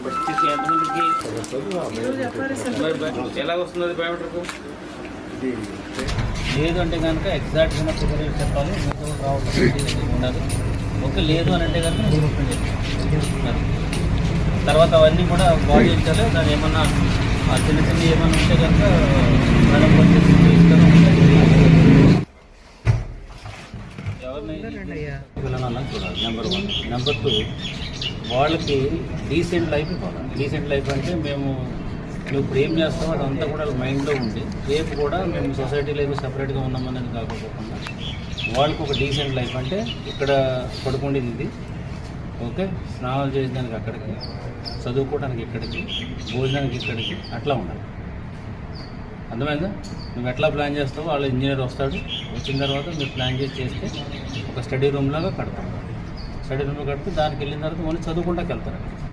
ఎంతమందికి ఎలా వస్తుంది అది బయోమెట్రిక్ లేదు అంటే కనుక ఎగ్జాక్ట్గా ఉన్న ఫిగర్ చెప్పాలి మీకు రావడం ఉండదు ఓకే లేదు అని అంటే కనుక. తర్వాత అవన్నీ కూడా బాడీ ఇచ్చారు దాని ఏమన్నా ఆ చిన్న చిన్న ఏమన్నా ఉంటే కనుక మేడం వచ్చేసి తీసుకొని ఎవరిని పిల్లలన్నా చూడాలి నెంబర్ వన్ నెంబర్ టూ వాళ్ళకి డీసెంట్ లైఫ్ ఇవ్వాలి. డీసెంట్ లైఫ్ అంటే మేము నువ్వు ఇప్పుడు ఏం చేస్తావు అదంతా కూడా వాళ్ళ మైండ్లో ఉంది. రేపు కూడా మేము సొసైటీ లైఫ్ సపరేట్గా ఉన్నామనేది కాకపోకుండా వాళ్ళకి ఒక డీసెంట్ లైఫ్ అంటే ఇక్కడ పడుకుండేది ఇది. ఓకే? స్నానాలు చేసేదానికి అక్కడికి చదువుకోవడానికి ఇక్కడికి భోజనానికి ఇక్కడికి అట్లా ఉండాలి. అర్థమైందా? నువ్వు ఎట్లా ప్లాన్ చేస్తావో వాళ్ళ ఇంజనీర్ వస్తాడు వచ్చిన తర్వాత మీరు ప్లాన్ చేసి చేస్తే ఒక స్టడీ రూమ్ లాగా కడతాం. స్టడీ రూమ్ కడితే దానికి వెళ్ళిన తర్వాత మళ్ళీ చదువుకుంటాకి వెళ్తారు.